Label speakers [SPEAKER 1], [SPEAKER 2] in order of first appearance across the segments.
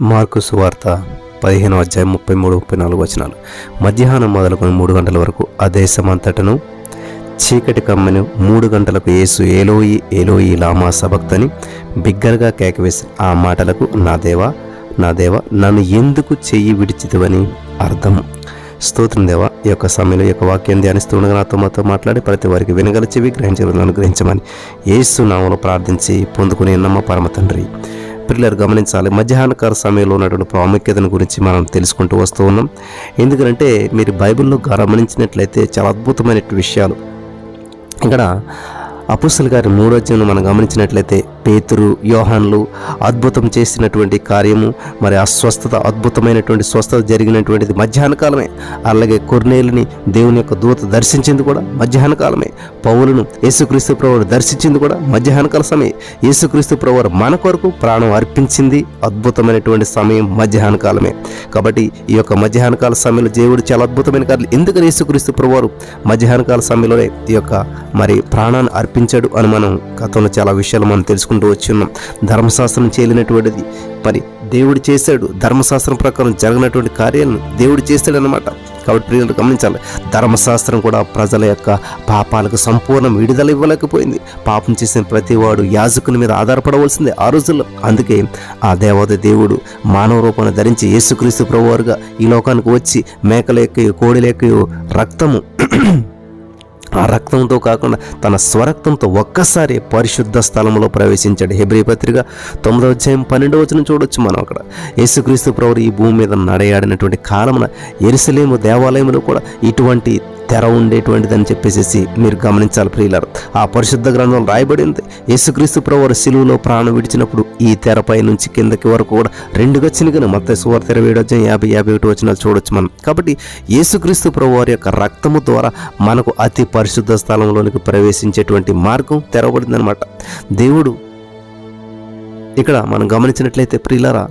[SPEAKER 1] Mark సువార్త పదిహేను అధ్యాయం ముప్పై మూడు ముప్పై నాలుగు వచనాలు. మధ్యాహ్నం మొదలుకొని మూడు గంటల వరకు ఆ దేశమంతటను చీకటి కమ్మని మూడు గంటలకు యేసు ఏలోయి ఏలోయి లామా సభక్తని బిగ్గరగా కేకవేసి ఆ మాటలకు నా దేవా నా దేవా నన్ను ఎందుకు చెయ్యి విడిచితివని అర్థం? స్తోత్రం దేవా ఈ యొక్క సమయంలో ఈ యొక్క వాక్యం ధ్యానిస్తూ ఉండగా నాతో మాతో మాట్లాడి ప్రతి వారికి వినగల చెవి గ్రహించగలను అనుగ్రహించమని ఏసు నామను ప్రార్థించి పొందుకునే నమ్మ పరమ తండ్రి. పిల్లలు గమనించాలి. మధ్యాహ్నకాల సమయంలో ఉన్నటువంటి ప్రాముఖ్యతను గురించి మనం తెలుసుకుంటూ వస్తూ ఉన్నాం. ఎందుకంటే మీరు బైబిల్లో గమనించినట్లయితే చాలా అద్భుతమైన విషయాలు. ఇక్కడ అపుస్తుల గారి మూడో మనం గమనించినట్లయితే పేతురు యోహాన్లు అద్భుతం చేసినటువంటి కార్యము మరి అస్వస్థత అద్భుతమైనటువంటి స్వస్థత జరిగినటువంటిది మధ్యాహ్న కాలమే. అలాగే కొర్నేలుని దేవుని యొక్క దూత దర్శించింది కూడా మధ్యాహ్న కాలమే. పౌలను యేసుక్రీస్తు ప్రభువు దర్శించింది కూడా మధ్యాహ్న కాల సమయం. యేసుక్రీస్తు ప్రభువు మన కొరకు ప్రాణం అర్పించింది అద్భుతమైనటువంటి సమయం మధ్యాహ్న కాలమే. కాబట్టి ఈ యొక్క మధ్యాహ్న కాల సమయంలో దేవుడు చాలా అద్భుతమైన కార్యాలు. ఎందుకని యేసుక్రీస్తు ప్రభువారు మధ్యాహ్న కాల సమయంలోనే ఈ యొక్క మరి ప్రాణాన్ని తప్పించాడు అని మనం గతంలో చాలా విషయాలు మనం తెలుసుకుంటూ వచ్చి ఉన్నాం ధర్మశాస్త్రం చేయలేనటువంటిది. మరి దేవుడు చేశాడు. ధర్మశాస్త్రం ప్రకారం జరిగినటువంటి కార్యాలను దేవుడు చేశాడు అనమాట కాబట్టి ప్రియులు గమనించాలి. ధర్మశాస్త్రం కూడా ప్రజల యొక్క పాపాలకు సంపూర్ణ విడుదల ఇవ్వలేకపోయింది. పాపం చేసిన ప్రతివాడు యాజకుని మీద ఆధారపడవలసిందే ఆ రోజుల్లో. అందుకే ఆ దేవత దేవుడు మానవ రూపాన్ని ధరించి యేసుక్రీస్తు ప్రభువారుగా ఈ లోకానికి వచ్చి మేకల యొక్క కోడిల యొక్క రక్తము ఆ రక్తంతో కాకుండా తన స్వరక్తంతో ఒక్కసారి పరిశుద్ధ స్థలంలో ప్రవేశించాడు. హెబ్రి పత్రిక తొమ్మిదవ అధ్యాయం పన్నెండవ వచ్చిన చూడొచ్చు మనం అక్కడ. యేసుక్రీస్తు ప్రభు ఈ భూమి మీద నడయాడినటువంటి కాలమున ఎరుసలేము దేవాలయంలో కూడా ఇటువంటి తెర ఉండేటువంటిదని చెప్పేసి మీరు గమనించాలి ప్రియులర్. ఆ పరిశుద్ధ గ్రంథంలో రాయబడింది. యేసుక్రీస్తు ప్రభు సిలువులో ప్రాణం విడిచినప్పుడు ఈ తెరపై నుంచి కిందకి వరకు కూడా రెండుగా చినిగిన మొత్తం సువార్త ఇరవై ఏడు వచ్చిన యాభై యాభై ఒకటి వచ్చిన చూడొచ్చు మనం. కాబట్టి యేసుక్రీస్తు ప్రభు వారి యొక్క రక్తము ద్వారా మనకు అతి పరిశుద్ధ స్థలంలోనికి ప్రవేశించేటువంటి మార్గం తెరవబడిందనమాట దేవుడు ఇక్కడ మనం గమనించినట్లయితే ప్రియులరా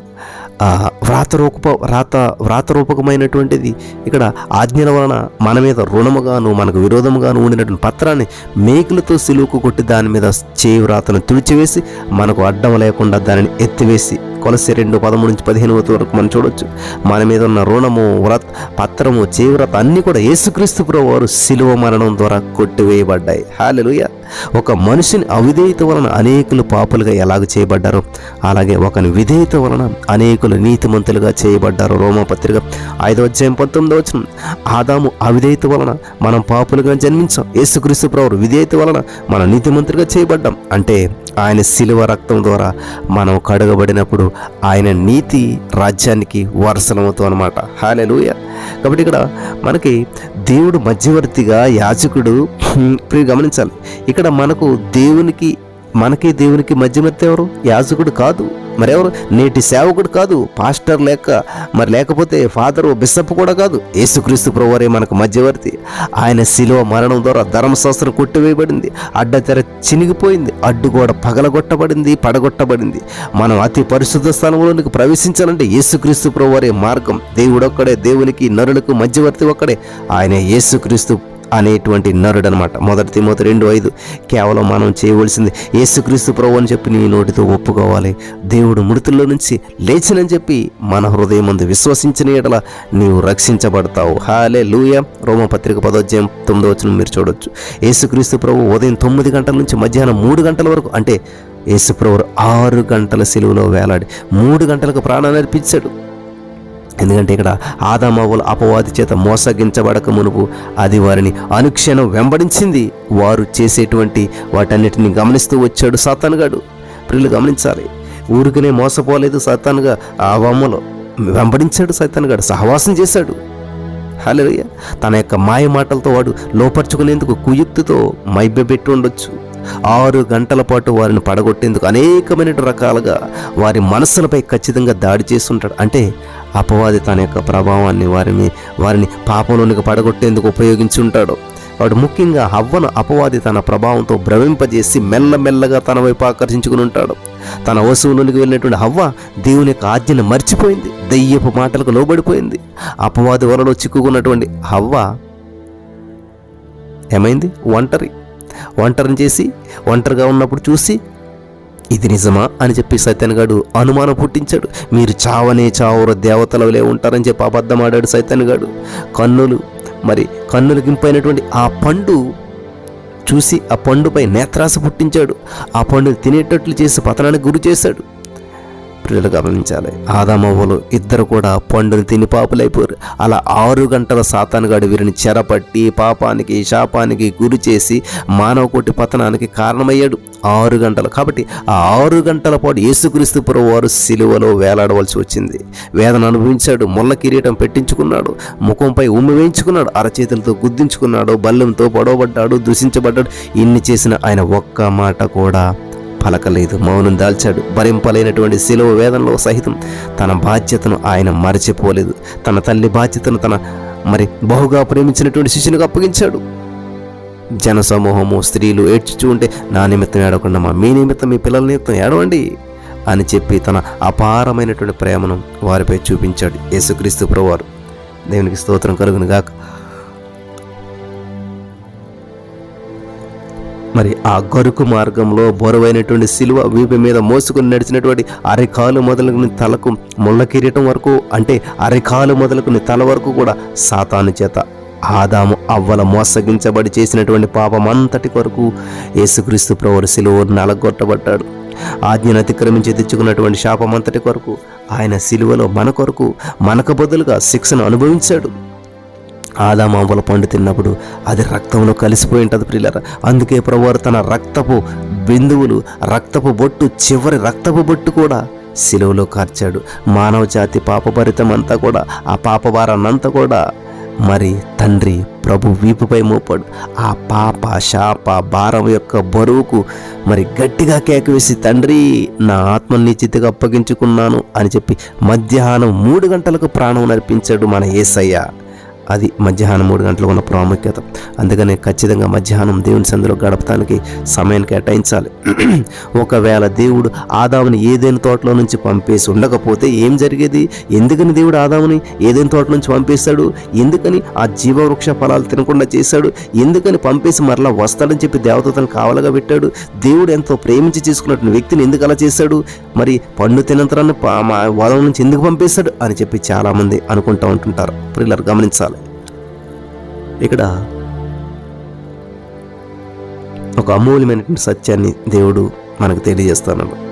[SPEAKER 1] వ్రాత వ్రాతరూప వ్రాత వ్రాతరూపకమైనటువంటిది. ఇక్కడ ఆజ్ఞల వలన మన మీద రుణముగాను మనకు విరోధముగాను ఉండినటువంటి పత్రాన్ని మేకులతో సిలువుకు కొట్టి దాని మీద చేయి వ్రాతను తుడిచివేసి మనకు అడ్డం లేకుండా దానిని ఎత్తివేసి కొలసి రెండు పదమూడు నుంచి పదిహేను వరకు మనం చూడొచ్చు. మన మీద ఉన్న రుణము వ్రత పత్రము చేవ్రత అన్నీ కూడా యేసుక్రీస్తు ప్రభు వారు సిలువ మరణం ద్వారా కొట్టివేయబడ్డాయి. హాలెలుయా ఒక మనిషిని అవిధేయత వలన అనేకులు పాపులుగా ఎలాగ చేయబడ్డారో? అలాగే ఒకని విధేయత వలన అనేకులు నీతిమంతులుగా చేయబడ్డారు. రోమపత్రిక ఐదో అధ్యాయం పంతొమ్మిదో వచ్చిన ఆదాము అవిధేయత వలన మనం పాపులుగా జన్మించాం. యేసుక్రీస్తు ప్రవరు విధేయత వలన మనం నీతిమంతులుగా చేయబడ్డాం. అంటే ఆయన శిలువ రక్తం ద్వారా మనం కడగబడినప్పుడు ఆయన నీతి రాజ్యానికి వారసలమవుతాం అనమాట హాలెలూయ కాబట్టి ఇక్కడ మనకి దేవుడు మధ్యవర్తిగా యాజకుడు ప్రియ గమనించాలి. ఇక్కడ మనకు దేవునికి మనకి దేవునికి మధ్యవర్తి ఎవరు? యాజకుడు కాదు. మరెవరు? నేటి సేవకుడు కాదు. పాస్టర్ లేక మరి లేకపోతే ఫాదరు బిషప్ కూడా కాదు. యేసుక్రీస్తు ప్రభువారే మనకు మధ్యవర్తి. ఆయన శిలువ మరణం ద్వారా ధర్మశాస్త్రం కొట్టివేయబడింది. అడ్డతెర చినిగిపోయింది. అడ్డుగోడ పగలగొట్టబడింది పడగొట్టబడింది. మనం అతి పరిశుద్ధ స్థలంలోనికి ప్రవేశించాలంటే యేసుక్రీస్తు ప్రభువారే మార్గం. దేవుడొక్కడే దేవునికి నరులకు మధ్యవర్తి ఒక్కడే. ఆయన యేసుక్రీస్తు అనేటువంటి నరుడు అనమాట మొదటి తిమోతి రెండు ఐదు. కేవలం మనం చేయవలసింది యేసుక్రీస్తు ప్రభు అని చెప్పి నీ నోటితో ఒప్పుకోవాలి. దేవుడు మృతుల్లో నుంచి లేచినని చెప్పి మన హృదయం ముందు విశ్వసించిన ఎడల నీవు రక్షించబడతావు. హాలే లూయ రోమపత్రిక పదోధ్యాయం తొమ్మిదో వచ్చిన మీరు చూడొచ్చు. యేసుక్రీస్తు ప్రభు ఉదయం తొమ్మిది గంటల నుంచి మధ్యాహ్నం మూడు గంటల వరకు అంటే యేసుప్రభు ఆరు గంటల సెలువులో వేలాడి మూడు గంటలకు ప్రాణాన్ని అర్పించాడు. ఎందుకంటే ఇక్కడ ఆదామవులు అపవాది చేత మోసగించబడక మునుపు అది వారిని అనుక్షణం వెంబడించింది. వారు చేసేటువంటి వాటన్నిటిని గమనిస్తూ వచ్చాడు సాతానుగాడు ప్రియులు గమనించాలి. ఊరికనే మోసపోలేదు సాతానుగా ఆ వమ్మలో వెంబడించాడు సైతానుగాడు సహవాసం చేశాడు. హలోయ తన యొక్క మాయ మాటలతో వాడు లోపరుచుకునేందుకు కుయుక్తితో పెట్టి ఉండొచ్చు. ఆరు గంటల పాటు వారిని పడగొట్టేందుకు అనేకమైన రకాలుగా వారి మనస్సులపై ఖచ్చితంగా దాడి చేస్తుంటాడు అంటే అపవాది తన యొక్క ప్రభావాన్ని వారిని వారిని పాపంలోనికి పడగొట్టేందుకు ఉపయోగించి ఉంటాడు వాడు ముఖ్యంగా హవ్వను అపవాది తన ప్రభావంతో భ్రమింపజేసి మెల్లమెల్లగా తన వైపు ఆకర్షించుకుని ఉంటాడు తన వసువులోనికి వెళ్ళినటువంటి హవ్వ దేవుని యొక్క ఆజ్ఞను మర్చిపోయింది. దెయ్యపు మాటలకు లోబడిపోయింది. అపవాది వలలో చిక్కుకున్నటువంటి హవ్వ ఏమైంది? ఒంటరి. ఒంటరిని చేసి ఒంటరిగా ఉన్నప్పుడు చూసి ఇది నిజమా అని చెప్పి సైతన్గాడు అనుమానం పుట్టించాడు. మీరు చావనే చావరు దేవతలవలే ఉంటారని చెప్పి అబద్ధమాడాడు సైతన్గాడు. కన్నులు మరి కన్నులు గింపైనటువంటి ఆ పండు చూసి ఆ పండుపై నేత్రాస పుట్టించాడు. ఆ పండును తినేటట్లు చేసి పతనానికి గురి చేశాడు. ప్రియులు గమనించాలి. ఆదామవ్వలు ఇద్దరు కూడా పండుని తిని పాపులైపోయారు. అలా ఆరు గంటల సాతానుగాడు వీరిని చెరపట్టి పాపానికి శాపానికి గురి చేసి మానవ కోటి పతనానికి కారణమయ్యాడు. ఆరు గంటలు. కాబట్టి ఆ ఆరు గంటల పాటు యేసుక్రీస్తు వారు సిలువలో వేలాడవలసి వచ్చింది. వేదన అనుభవించాడు. ముళ్ళ కిరీటం పెట్టించుకున్నాడు. ముఖంపై ఉమ్మి వేయించుకున్నాడు. అరచేతులతో గుద్దించుకున్నాడు. బల్లెంతో పొడవబడ్డాడు. దూషించబడ్డాడు. ఇన్ని చేసిన ఆయన ఒక్క మాట కూడా పలకలేదు మౌనం దాల్చాడు. భరింపలేనటువంటి శిలువ వేదనలో సహితం తన బాధ్యతను ఆయన మరచిపోలేదు. తన తల్లి బాధ్యతను తన మరి బహుగా ప్రేమించినటువంటి శిష్యునికి అప్పగించాడు. జన సమూహము స్త్రీలు ఏడ్చుచూ ఉంటే నా నిమిత్తం ఏడకుండా మా మీ నిమిత్తం మీ పిల్లల నిమిత్తం ఏడవండి అని చెప్పి తన అపారమైనటువంటి ప్రేమను వారిపై చూపించాడు యేసుక్రీస్తు ప్రభువారు. దేవునికి స్తోత్రం కలుగును గాక మరి ఆ గరుకు మార్గంలో బరువైనటువంటి శిలువ వీపు మీద మోసుకుని నడిచినటువంటి అరికాలు మొదలుకుని తలకు ముళ్ళ కిరీటం వరకు అంటే అరికాలు మొదలుకుని తల వరకు కూడా సాతాను చేత ఆదాము అవ్వల మోసగించబడి చేసినటువంటి పాపం అంతటి కొరకు యేసుక్రీస్తు ప్రవరు శిలువ నలగొట్టబడ్డాడు. ఆజ్ఞను అతిక్రమించి తెచ్చుకున్నటువంటి శాపం అంతటి కొరకు ఆయన శిలువలో మన కొరకు మనకు బదులుగా శిక్షను అనుభవించాడు. ఆదామాంబల పండు తిన్నప్పుడు అది రక్తంలో కలిసిపోయి ఉంటుంది ప్రియులరా. అందుకే ప్రభువారు తన రక్తపు బిందువులు రక్తపు బొట్టు చివరి రక్తపు బొట్టు కూడా సిలువలో కార్చాడు. మానవ జాతి పాపభరితం అంతా కూడా ఆ పాపభారాన్నంతా కూడా మరి తండ్రి ప్రభు వీపుపై మోపాడు. ఆ పాప శాప భారం యొక్క బరువుకు మరి గట్టిగా కేకవేసి తండ్రి నా ఆత్మని నిశ్చితిగా అప్పగించుకున్నాను అని చెప్పి మధ్యాహ్నం మూడు గంటలకు ప్రాణం నడిపించాడు మన ఏసయ్య. అది మధ్యాహ్నం మూడు గంటలకు ఉన్న ప్రాముఖ్యత. అందుకనే ఖచ్చితంగా మధ్యాహ్నం దేవుని సందులో గడపడానికి సమయాన్ని కేటాయించాలి. ఒకవేళ దేవుడు ఆదాముని ఏదైనా తోటలో నుంచి పంపేసి ఉండకపోతే ఏం జరిగేది? ఎందుకని దేవుడు ఆదాముని ఏదైనా తోట నుంచి పంపేశాడు ఎందుకని ఆ జీవవృక్ష ఫలాలు తినకుండా చేశాడు? ఎందుకని పంపేసి మరలా వస్తాడని చెప్పి దేవతలను కావలగా పెట్టాడు? దేవుడు ఎంతో ప్రేమించి చేసుకున్నటువంటి వ్యక్తిని ఎందుకు అలా చేశాడు? మరి పండు తినంతరాన్ని వదం నుంచి ఎందుకు పంపేశాడు అని చెప్పి చాలామంది అనుకుంటూ ఉంటుంటారు. పిల్లలు గమనించాలి. ఇక్కడ ఒక అమూల్యమైనటువంటి సత్యాన్ని దేవుడు మనకు తెలియజేస్తున్నాడు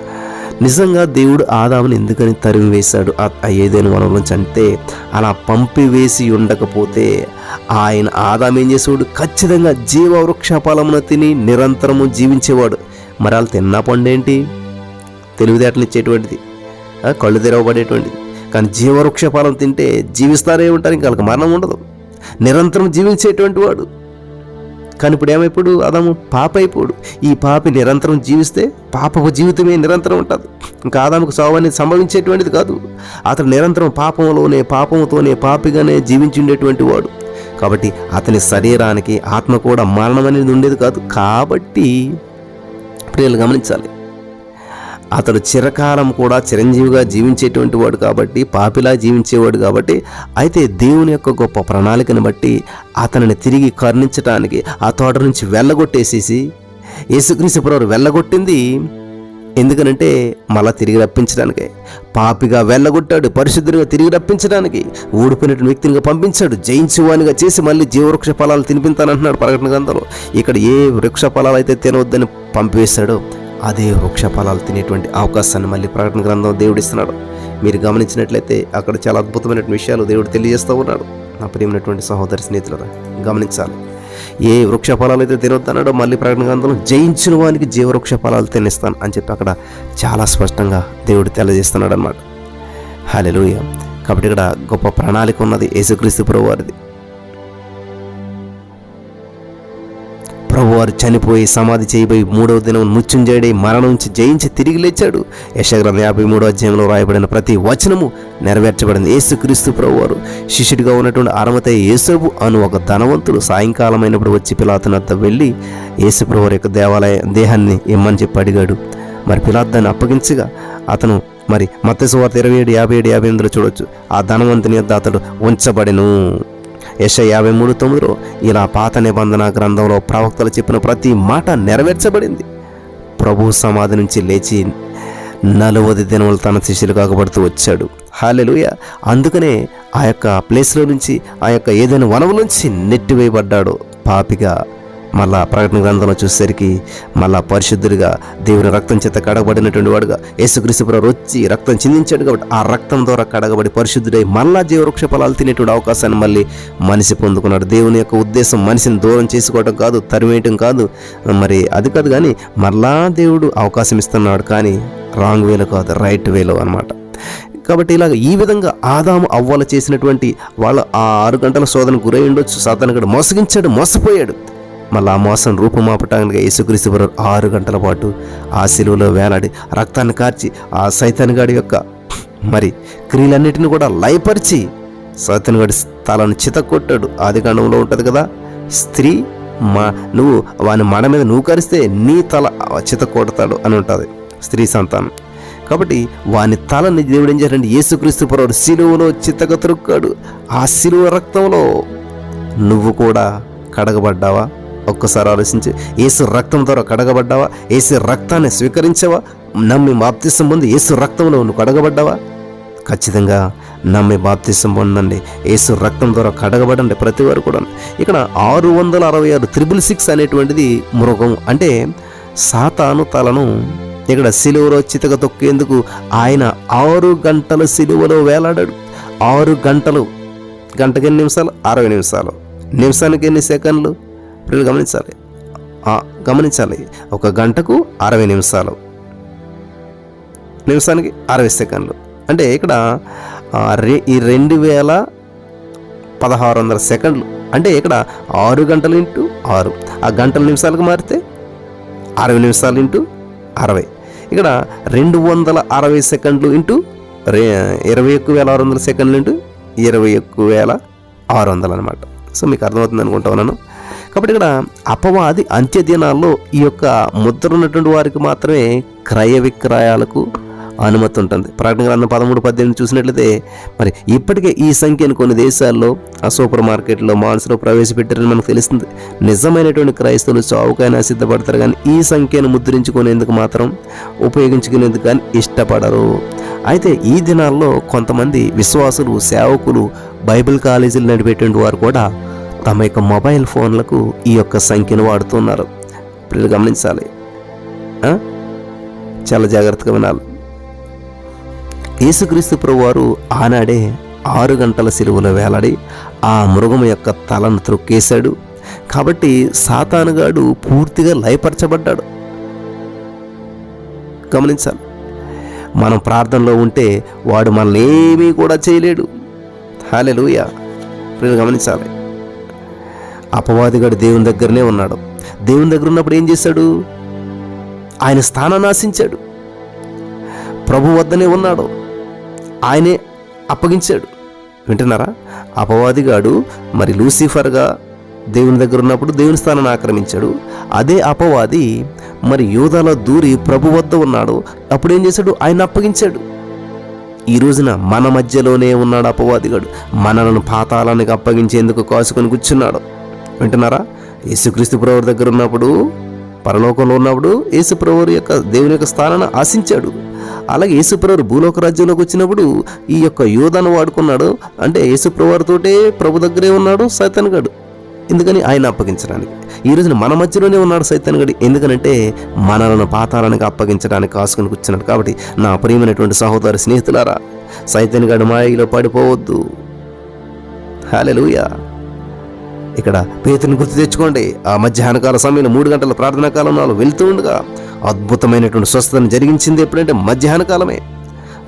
[SPEAKER 1] నిజంగా దేవుడు ఆదాముని ఎందుకని తరిమి వేశాడు ఆ ఏదైనా వనం అంటే అలా పంపివేసి ఉండకపోతే ఆయన ఆదాం ఏం చేసేవాడు? ఖచ్చితంగా జీవవృక్ష ఫలమున తిని నిరంతరము జీవించేవాడు. మరి వాళ్ళు తిన్నా పండేంటి తెలివితేటలు ఇచ్చేటువంటిది. కళ్ళు తెరవబడేటువంటిది. కానీ జీవవృక్ష ఫలం తింటే జీవిస్తారే ఉంటారు ఇంకా వాళ్ళకి మరణం ఉండదు. నిరంతరం జీవించేటువంటి వాడు. కానీ ఇప్పుడు ఏమైపోడు ఆదాము? పాప అయిపోడు. ఈ పాపి నిరంతరం జీవిస్తే పాపపు జీవితమే నిరంతరం ఉంటుంది. ఇంకా ఆదాముకు సావు అనేది సంభవించేటువంటిది కాదు. అతను నిరంతరం పాపంలోనే పాపంతోనే పాపిగానే జీవించుండేటువంటి వాడు. కాబట్టి అతని శరీరానికి ఆత్మ కూడా మరణం అనేది ఉండేది కాదు. కాబట్టి ప్రియులు గమనించాలి. అతడు చిరకాలం కూడా చిరంజీవిగా జీవించేటువంటి వాడు కాబట్టి పాపిలా జీవించేవాడు కాబట్టి అయితే దేవుని యొక్క గొప్ప ప్రణాళికను బట్టి అతనిని తిరిగి కరుణించటానికి ఆ తోట నుంచి వెళ్ళగొట్టేసేసి యేసుక్రీస్తు ప్రభువు వెళ్ళగొట్టింది. ఎందుకనంటే మళ్ళా తిరిగి రప్పించడానికే. పాపిగా వెళ్ళగొట్టాడు పరిశుద్ధుడిగా తిరిగి రప్పించడానికి. ఊడిపోయినటువంటి వ్యక్తినిగా పంపించాడు జయించువానిగా చేసి మళ్ళీ జీవవృక్ష ఫలాలు తినిపించానంటున్నాడు ప్రకటన గ్రంథంలో. ఇక్కడ ఏ వృక్ష ఫలాలు అయితే తినవద్దని పంపివేశాడో అదే వృక్ష ఫలాలు తినేటువంటి అవకాశాన్ని మళ్ళీ ప్రకటన గ్రంథం దేవుడు ఇస్తున్నాడు మీరు గమనించినట్లయితే అక్కడ చాలా అద్భుతమైన విషయాలు దేవుడు తెలియజేస్తూ ఉన్నాడు. నా ప్రియమైనటువంటి సహోదరి స్నేహితులరా గమనించాలి. ఏ వృక్ష ఫలాలు అయితే తినొద్దన్నాడో మళ్ళీ ప్రకటన గ్రంథంలో జయించిన వానికి జీవవృక్ష ఫలాలు తినిస్తాను అని చెప్పి అక్కడ చాలా స్పష్టంగా దేవుడు తెలియజేస్తున్నాడు అనమాట హలెలుయ కాబట్టి ఇక్కడ గొప్ప ప్రణాళిక ఉన్నది యేసుక్రీస్తు ప్రభువారిది. ప్రభువారు చనిపోయి సమాధి చేయబోయి మూడవ దినం మృత్యుంజయుడై మరణం నుంచి జయించి తిరిగి లేచాడు. యశగ్రంథ యాభై మూడో అధ్యాయంలో రాయబడిన ప్రతి వచనము నెరవేర్చబడింది. యేసుక్రీస్తు ప్రభువారు శిష్యుడిగా ఉన్నటువంటి అరమతయ్య యేసోబు అను ఒక ధనవంతుడు సాయంకాలమైనప్పుడు వచ్చి పిలాతనద్ద వెళ్ళి యేసు ప్రభువారి యొక్క దేవాలయ దేహాన్ని ఇమ్మని చెప్పి అడిగాడు. మరి పిలాత్ దాన్ని అప్పగించగా అతను మరి మత్స్యవార్త ఇరవై ఏడు యాభై ఏడు యాభై ఎనిమిదిలో చూడొచ్చు. ఆ ధనవంతుని యొద్ద అతడు ఉంచబడెను. యశ యాభై మూడు తొమ్మిదిలో ఇలా పాత నిబంధన గ్రంథంలో ప్రవక్తలు చెప్పిన ప్రతి మాట నెరవేర్చబడింది. ప్రభు సమాధి నుంచి లేచి నలువది దినములు తన శిష్యులు కాకబడుతూ వచ్చాడు. హాలెలుయ అందుకనే ఆ యొక్క ప్లేస్లో నుంచి ఆ యొక్క ఏదైనా వనము నుంచి నెట్టివేయబడ్డాడు పాపిగా. మళ్ళా ప్రకటన గ్రంథంలో చూసేసరికి మళ్ళా పరిశుద్ధుడిగా దేవుని రక్తం చేత కడగబడినటువంటి వాడుగా యేసుక్రీస్తు వచ్చి రక్తం చిందించాడు కాబట్టి ఆ రక్తం ద్వారా కడగబడి పరిశుద్ధుడై మళ్ళా జీవవృక్ష ఫలాలు తినేటువంటి అవకాశాన్ని మళ్ళీ మనిషి పొందుకున్నాడు. దేవుని యొక్క ఉద్దేశం మనిషిని దూరం చేసుకోవడం కాదు తరిమేయటం కాదు. మరి అది కాదు కానీ మళ్ళా దేవుడు అవకాశం ఇస్తున్నాడు కానీ రాంగ్ వేలో కాదు రైట్ వేలో అనమాట కాబట్టి ఇలాగ ఈ విధంగా ఆదాము అవ్వాల చేసినటువంటి వాళ్ళ ఆ ఆరు గంటల శోధన గురై ఉండొచ్చు. సాతానుగడు మోసగించాడు మోసపోయాడు. మళ్ళీ ఆ మోసం రూపుమాపటానికి యేసుక్రీస్తు ప్రభు ఆరు గంటల పాటు ఆ శిలువలో వేలాడి రక్తాన్ని కార్చి ఆ సైతన్గాడి యొక్క మరి క్రియలన్నిటిని కూడా లయపరిచి సైతానుగాడి తలను చితకొట్టాడు ఆది కాండంలో ఉంటుంది కదా స్త్రీ మా నువ్వు వాని మడ మీద నువ్వు కరిస్తే నీ తల చిత కొడతాడు అని ఉంటుంది స్త్రీ సంతానం. కాబట్టి వాని తలని దేవుడు ఏం చేయాలంటే యేసుక్రీస్తు పరవాడు సిలువలో చిత్తగా త్రొక్కాడు ఆ సిలువ రక్తంలో నువ్వు కూడా కడగబడ్డావా? ఒక్కసారి ఆలోచించి ఏసు రక్తం ద్వారా కడగబడ్డావా? ఏసు రక్తాన్ని స్వీకరించావా? నమ్మి బాప్తిసం పొంది ఏసు రక్తంలో నువ్వు కడగబడ్డావా? ఖచ్చితంగా నమ్మి బాప్తిసం పొందండి. ఏసు రక్తం ద్వారా కడగబడండి ప్రతి వారు కూడా ఇక్కడ ఆరు వందల అరవై ఆరు త్రిబుల్ సిక్స్ అనేటువంటిది మృగం. అంటే సాతాను తలను ఇక్కడ సిలువలో చితక తొక్కేందుకు ఆయన ఆరు గంటల సిలువలో వేలాడాడు. ఆరు గంటలు. గంటకి ఎన్ని నిమిషాలు? అరవై నిమిషాలు. నిమిషానికి ఎన్ని సెకండ్లు? పిల్లలు గమనించాలి. గమనించాలి. ఒక గంటకు అరవై నిమిషాలు. నిమిషానికి అరవై సెకండ్లు. అంటే ఇక్కడ ఈ రెండు వేల పదహారు వందల సెకండ్లు. అంటే ఇక్కడ ఆరు గంటలు ఇంటూ ఆరు. ఆ గంటల నిమిషాలకు మారితే అరవై నిమిషాలు ఇంటూ అరవై. ఇక్కడ రెండు వందల అరవై సెకండ్లు ఇంటూ రే ఇరవై ఒక్క వేల ఆరు వందల సెకండ్లు ఇంటూ ఇరవై ఒక్క వేల ఆరు వందలు అనమాట సో మీకు అర్థమవుతుంది అనుకుంటా ఉన్నాను. కాబట్టి ఇక్కడ అపవాది అంత్య దినాల్లో ఈ యొక్క ముద్ర ఉన్నటువంటి వారికి మాత్రమే క్రయ విక్రయాలకు అనుమతి ఉంటుంది. ప్రకటన గ్రంథం పదమూడు పద్దెనిమిది చూసినట్లయితే మరి ఇప్పటికే ఈ సంఖ్యను కొన్ని దేశాల్లో ఆ సూపర్ మార్కెట్లో మాల్స్లో ప్రవేశపెట్టారని మనకు తెలుస్తుంది. నిజమైనటువంటి క్రైస్తవులు చావుకైనా సిద్ధపడతారు కానీ ఈ సంఖ్యను ముద్రించుకునేందుకు మాత్రం ఉపయోగించుకునేందుకు కానీ ఇష్టపడరు. అయితే ఈ దినాల్లో కొంతమంది విశ్వాసులు సేవకులు బైబిల్ కాలేజీలు నడిపేటువంటి వారు కూడా తమ యొక్క మొబైల్ ఫోన్లకు ఈ యొక్క సంఖ్యను వాడుతున్నారు. ఇప్పుడు గమనించాలి. చాలా జాగ్రత్తగా వినాలి. యేసుక్రీస్తు ప్రభువారు ఆనాడే ఆరు గంటల సిలువలో వేలాడి ఆ మృగం యొక్క తలను త్రొక్కేశాడు. కాబట్టి సాతానుగాడు పూర్తిగా లయపరచబడ్డాడు. గమనించాలి. మనం ప్రార్థనలో ఉంటే వాడు మనల్ని ఏమీ కూడా చేయలేడు. హాలెలూయ ఇప్పుడు గమనించాలి. అపవాదిగాడు దేవుని దగ్గరనే ఉన్నాడు. దేవుని దగ్గర ఉన్నప్పుడు ఏం చేశాడు? ఆయన స్థానాన్ని ఆశించాడు. ప్రభు వద్దనే ఉన్నాడు. ఆయనే అప్పగించాడు. వింటున్నారా? అపవాదిగాడు మరి లూసిఫర్గా దేవుని దగ్గర ఉన్నప్పుడు దేవుని స్థానాన్ని ఆక్రమించాడు. అదే అపవాది మరి యూదాలో దూరి ప్రభు వద్ద ఉన్నాడు. అప్పుడు ఏం చేశాడు? ఆయన అప్పగించాడు. ఈ రోజున మన మధ్యలోనే ఉన్నాడు అపవాదిగాడు. మనలను పాతాళానికి అప్పగించేందుకు కాసుకొని కూర్చున్నాడు. వింటున్నారా? యేసుక్రీస్తు ప్రభువు దగ్గర ఉన్నప్పుడు పరలోకంలో ఉన్నప్పుడు యేసుప్రభువు యొక్క దేవుని యొక్క స్థానాన్ని ఆశించాడు. అలాగే యేసుప్రభువు భూలోక రాజ్యంలోకి వచ్చినప్పుడు ఈ యొక్క యోధాను వాడుకున్నాడు. అంటే యేసు ప్రభు దగ్గరే ఉన్నాడు సైతన్గాడు ఎందుకని? ఆయన అప్పగించడానికి. ఈ రోజున మన మధ్యలోనే ఉన్నాడు సైతన్గడి ఎందుకనంటే మనలను పాతాళానికి అప్పగించడానికి కాసుకొని కూర్చున్నాడు కాబట్టి నా ప్రియమైనటువంటి సహోదర స్నేహితులారా సైతన్గడి మాయలో పడిపోవద్దు. హాలెలుయా ఇక్కడ పేతుని గుర్తు తెచ్చుకోండి. ఆ మధ్యాహ్నకాల సమయం మూడు గంటల ప్రార్థనా కాలంలో వెళ్తూ ఉండగా అద్భుతమైనటువంటి స్వస్థతను జరిగించింది ఎప్పుడంటే మధ్యాహ్న కాలమే.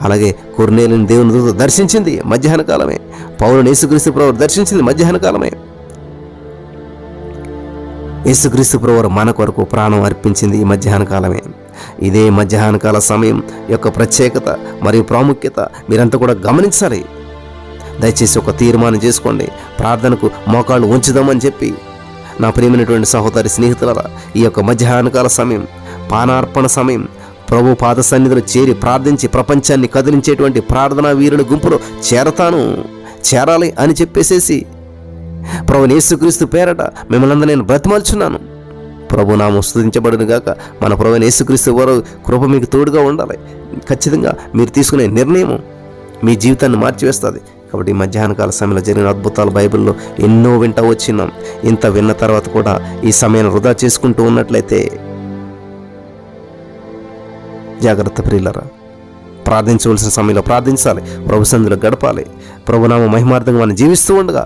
[SPEAKER 1] అలాగే కొర్నేలిని దేవుని దూత దర్శించింది మధ్యాహ్న కాలమే. పౌరుని యేసుక్రీస్తు ప్రభు దర్శించింది మధ్యాహ్న కాలమే. యేసుక్రీస్తు ప్రభు మన కొరకు ప్రాణం అర్పించింది ఈ మధ్యాహ్న కాలమే. ఇదే మధ్యాహ్న కాల సమయం యొక్క ప్రత్యేకత మరియు ప్రాముఖ్యత మీరంతా కూడా గమనించాలి. దయచేసి ఒక తీర్మానం చేసుకోండి. ప్రార్థనకు మోకాళ్ళు ఉంచుదామని చెప్పి. నా ప్రియమైనటువంటి సహోదరి స్నేహితులరా ఈ యొక్క మధ్యాహ్నకాల సమయం పానార్పణ సమయం ప్రభు పాద సన్నిధిలో చేరి ప్రార్థించి ప్రపంచాన్ని కదిలించేటువంటి ప్రార్థనా వీరుల గుంపులో చేరతాను చేరాలి అని చెప్పేసేసి ప్రభు యేసుక్రీస్తు పేరట మిమ్మల్ని అందరూ నేను బ్రతిమలుచున్నాను. ప్రభు నామం స్థుతించబడును గాక మన ప్రభు యేసుక్రీస్తు వారు కృప మీకు తోడుగా ఉండాలి. ఖచ్చితంగా మీరు తీసుకునే నిర్ణయం మీ జీవితాన్ని మార్చివేస్తుంది. కాబట్టి ఈ మధ్యాహ్న కాల సమయంలో జరిగిన అద్భుతాలు బైబిల్లో ఎన్నో వింటా వచ్చినాం. ఇంత విన్న తర్వాత కూడా ఈ సమయాన్ని వృధా చేసుకుంటూ ఉన్నట్లయితే జాగ్రత్త ప్రియులరా ప్రార్థించవలసిన సమయంలో ప్రార్థించాలి ప్రభు సందులో గడపాలి. ప్రభునామ మహిమార్థంగా మనం జీవిస్తూ ఉండగా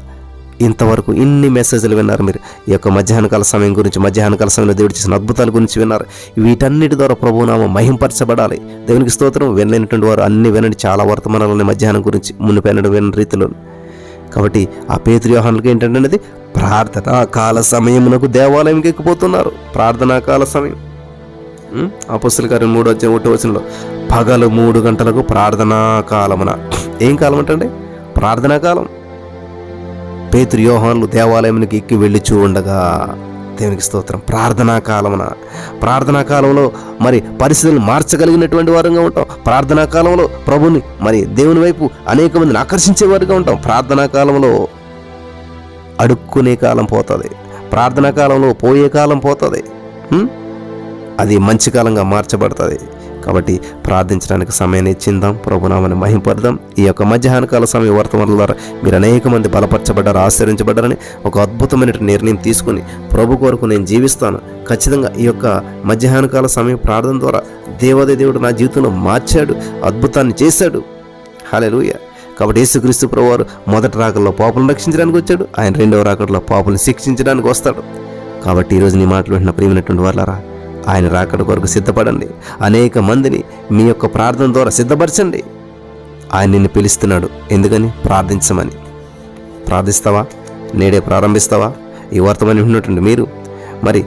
[SPEAKER 1] ఇంతవరకు ఇన్ని మెసేజ్లు విన్నారు మీరు. ఈ యొక్క మధ్యాహ్న కాల సమయం గురించి మధ్యాహ్న కాల సమయంలో దేవుడు చేసిన అద్భుతాల గురించి విన్నారు. వీటన్నిటి ద్వారా ప్రభునామ మహింపరచబడాలి. దేవునికి స్తోత్రం. వినలేనటువంటి వారు అన్ని వినండి. చాలా వర్తమానాలని మధ్యాహ్నం గురించి. మునిపోయిన విన్న రీతిలో కాబట్టి ఆ పేతృవ్యూహానికి ఏంటంటే అనేది ప్రార్థనా కాల సమయమునకు దేవాలయంకి ఎక్కిపోతున్నారు. ప్రార్థనా కాల సమయం. అపస్తుల గారి మూడు వచ్చే ఒకటి వచనంలో పగలు మూడు గంటలకు ప్రార్థనా కాలమున. ఏం కాలం అంటే ప్రార్థనా కాలం. పేతురు యోహాన్లు దేవాలయానికి ఎక్కి వెళ్ళి ఉండగా దేవునికి స్తోత్రం. ప్రార్థనా కాలమున ప్రార్థనా కాలంలో మరి పరిస్థితులను మార్చగలిగినటువంటి వారుగా ఉంటాం. ప్రార్థనా కాలంలో ప్రభుని మరి దేవుని వైపు అనేక మందిని ఆకర్షించేవారుగా ఉంటాం. ప్రార్థనా కాలంలో అడుక్కునే కాలం పోతుంది. ప్రార్థనా కాలంలో పోయే కాలం పోతుంది. అది మంచి కాలంగా మార్చబడుతుంది. కాబట్టి ప్రార్థించడానికి సమయాన్ని ఇచ్చిందాం. ప్రభునామని మహింపడదాం ఈ యొక్క మధ్యాహ్న కాల సమయ వర్తమానాల ద్వారా మీరు అనేక మంది బలపరచబడ్డారు ఆశ్రయించబడ్డారని ఒక అద్భుతమైన నిర్ణయం తీసుకుని ప్రభు కొరకు నేను జీవిస్తాను. ఖచ్చితంగా ఈ యొక్క మధ్యాహ్న కాల సమయ ప్రార్థన ద్వారా దేవాదే దేవుడు నా జీవితంలో మార్చాడు అద్భుతాన్ని చేశాడు. హల్లెలూయ. కాబట్టి యేసుక్రీస్తు ప్రభువారు మొదటి రాకల్లో పాపులను రక్షించడానికి వచ్చాడు ఆయన రెండవ రాకల్లో పాపులను శిక్షించడానికి వస్తాడు. కాబట్టి ఈరోజు నీ మాటలు వింటున్న ప్రియమైనటువంటి వాళ్ళరా ఆయన రాకడ కొరకు సిద్ధపడండి. అనేక మందిని మీ యొక్క ప్రార్థన ద్వారా సిద్ధపరచండి. ఆయన నిన్ను పిలుస్తున్నాడు. ఎందుకని? ప్రార్థించమని. ప్రార్థిస్తావా? నేడే ప్రారంభిస్తావా? ఈ వర్తమానం ఉన్నటువంటి మీరు. మరి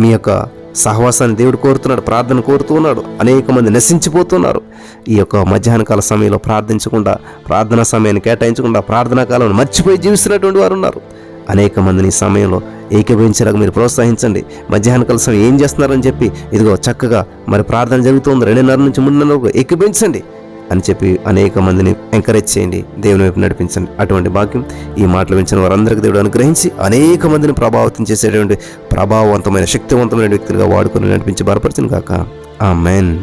[SPEAKER 1] మీ యొక్క సహవాసాన్ని దేవుడు కోరుతున్నాడు ప్రార్థన కోరుతూ ఉన్నాడు. అనేక మంది నశించిపోతున్నారు. ఈ యొక్క మధ్యాహ్న కాల సమయంలో ప్రార్థించకుండా ప్రార్థనా సమయాన్ని కేటాయించకుండా ప్రార్థనా కాలం మర్చిపోయి జీవిస్తున్నటువంటి వారు ఉన్నారు. అనేక మందిని సమయంలో ఏకీభవించేలాగా మీరు ప్రోత్సహించండి. మధ్యాహ్న కాల ఏం చేస్తున్నారని చెప్పి ఇదిగో చక్కగా మరి ప్రార్థన జరుగుతుంది. రెండున్నర నుంచి మూడున్నర వరకు ఏకీభవించండి అని చెప్పి అనేక మందిని ఎంకరేజ్ చేయండి. దేవుని వైపు నడిపించండి. అటువంటి భాగ్యం ఈ మాటలు వించిన వారందరికీ దేవుడు అనుగ్రహించి అనేక మందిని ప్రభావితం చేసేటువంటి ప్రభావవంతమైన శక్తివంతమైన వ్యక్తులుగా వాడుకొని నడిపించి బలపరచను కాక ఆ మెయిన్